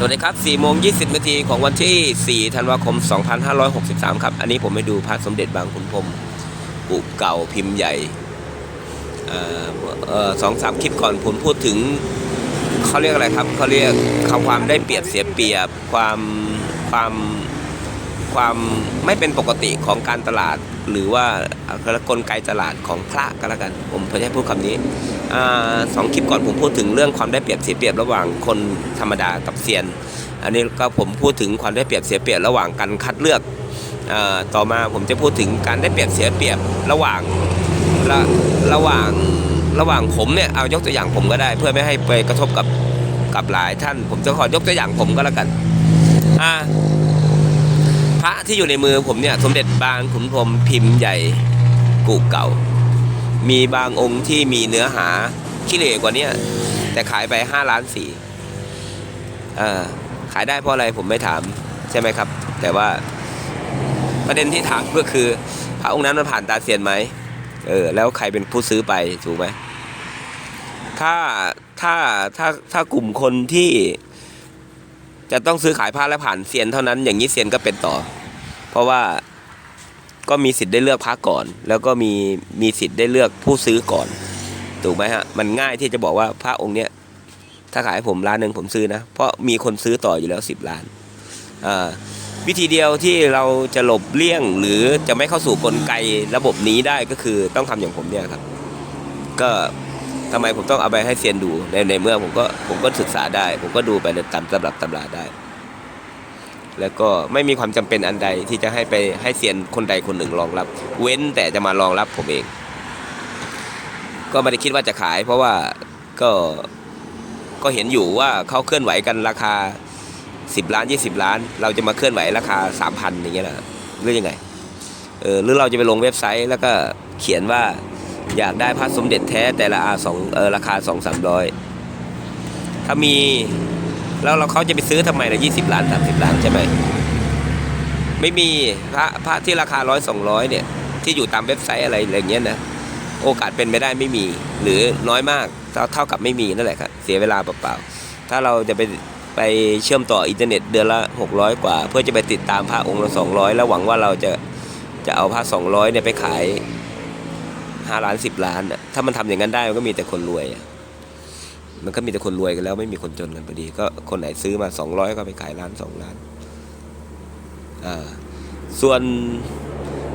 สวัสดีครับ4โมง20 นาทีของวันที่ 4 ธันวาคม 2563 ครับ อันนี้ผมไปดูพระสมเด็จบางขุนพรมปูกเก่าพิมพ์ใหญ่สองสามคลิปก่อนผมพูดถึงเขาเรียกอะไรครับเขาเรียกคำความได้เปรียบเสียเปรียบความความ ความไม่เป็นปกติของการตลาด หรือว่ากลไกตลาดของพระก็แล้วกัน ผมพยายามพูดคำนี้อสองคลิปก่อนผมพูดถึงเรื่องความได้เปรียบเสียเปรียบระหว่างคนธรรมดากับเซียน อันนี้ก็ผมพูดถึงความได้เปรียบเสียเปรียบระหว่างการคัดเลือกอต่อมาผมจะพูดถึงการได้เปรียบเสียเปรียบระหว่างระระหว่างระหว่างผมเนี่ยเอายกตัวอย่างผมก็ได้ เพื่อไม่ให้ไปกระทบกับกับหลายท่าน ผมจะขอยกตัวอย่างผมก็แล้วกันอ่า ระที่อยู่ในมือผมเนี่ย สมเด็จบางขุนพรมพิมพ์ใหญ่กูเก่า มีบางองค์ที่มีเนื้อหาขี้เหร่กว่าเนี้ยแต่ขายไปห้าล้านสี่ขายได้เพราะอะไรผมไม่ถามใช่ไหมครับ แต่ว่าประเด็นที่ถามก็คือ พระองค์นั้นมันผ่านตาเซียนไหมเออแล้วใครเป็นผู้ซื้อไปถูกไหมถ้าถ้าถ้าถ้ากลุ่มคนที่จะต้องซื้อขายผ้าและผ่านเซียนเท่านั้นอย่างนี้เซียนก็เป็นต่อ ราะว่าก็มีสิทธิ์ได้เลือกพระก่อน แล้วก็มีมีสิทธิ์ได้เลือกผู้ซื้อก่อน ถูกไหมฮะ มันง่ายที่จะบอกว่าพระองค์เนี้ยถ้าขายผมล้านหนึ่งผมซื้อนะ เพราะมีคนซื้อต่ออยู่แล้วสิบล้านวิธีเดียวที่เราจะหลบเลี่ยง หรือจะไม่เข้าสู่กลไกระบบนี้ได้ก็คือต้องทำอย่างผมเนี่ยครับ ก็ทำไมผมต้องเอาไปให้เซียนดูในในเมื่อผมก็ผมก็ศึกษาได้ ผมก็ดูไปตามตำรับตำราได้ แล้วก็ไม่มีความจำเป็นอันใดที่จะให้ไปให้เซียนคนใดคนหนึ่งรองรับ เว้นแต่จะมารองรับผมเอง ก็ไม่ได้คิดว่าจะขาย เพราะว่าก็ก็เห็นอยู่ว่าเขาเคลื่อนไหวกันราคา 10 ล้าน 20 ล้าน เราจะมาเคลื่อนไหวราคา 3,000 อย่างเงี้ยนะหรือยังไงเออหรือเราจะไปลงเว็บไซต์แล้วก็เขียนว่าอยากได้พระสมเด็จแท้แต่ละอาสองเออราคาสองสามร้อยถ้ามี แล้วเราเขาจะไปซื้อทำไมละยี่สิบล้านสามสิบล้านใช่ไหมไม่มีพระพระที่ราคาร้อยสองร้อยเนี่ย ที่อยู่ตามเว็บไซต์อะไรอย่างเงี้ยนะโอกาสเป็นไปได้ไม่มี หรือน้อยมากเท่าเท่ากับไม่มีนั่นแหละครับเสียเวลาเปล่าๆถ้าเราจะไปไปเชื่อมต่ออินเทอร์เน็ตเดือนละหกร้อยกว่า เพื่อจะไปติดตามพระองค์ละสองร้อยแล้วหวังว่าเราจะจะเอาพระสองร้อยเนี่ยไปขายห้าล้านสิบล้านน่ะถ้ามันทำอย่างนั้นได้มันก็มีแต่คนรวยอะ มันก็มีแต่คนรวยกันแล้วไม่มีคนจนกันพอดี ก็คนไหนซื้อมาสองร้อยก็ไปขายล้านสองล้านอ่าส่วน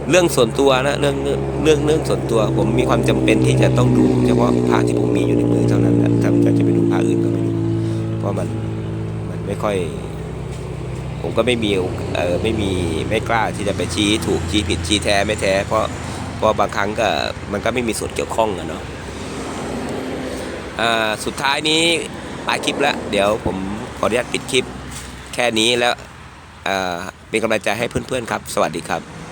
เรื่องส่วนตัวนะเรื่องเรื่องเรื่องเรื่องส่วนตัว ผมมีความจำเป็นที่จะต้องดูเฉพาะพระที่ผมมีอยู่ในมือเท่านั้นแหละถ้าจะไปดูพระอื่นก็ไม่ดูเพราะมันมันไม่ค่อย ผมก็ไม่มีเออไม่มีไม่กล้าที่จะไปชี้ถูกชี้ผิดชี้แท้ไม่แท้ เพราะเพราะบางครั้งก็มันก็ไม่มีส่วนเกี่ยวข้องอะเนาะ สุดท้ายนี้ปลายคลิปแล้ว เดี๋ยวผมขออนุญาตปิดคลิปแค่นี้แล้วเป็นกำลังใจให้เพื่อนๆครับ สวัสดีครับ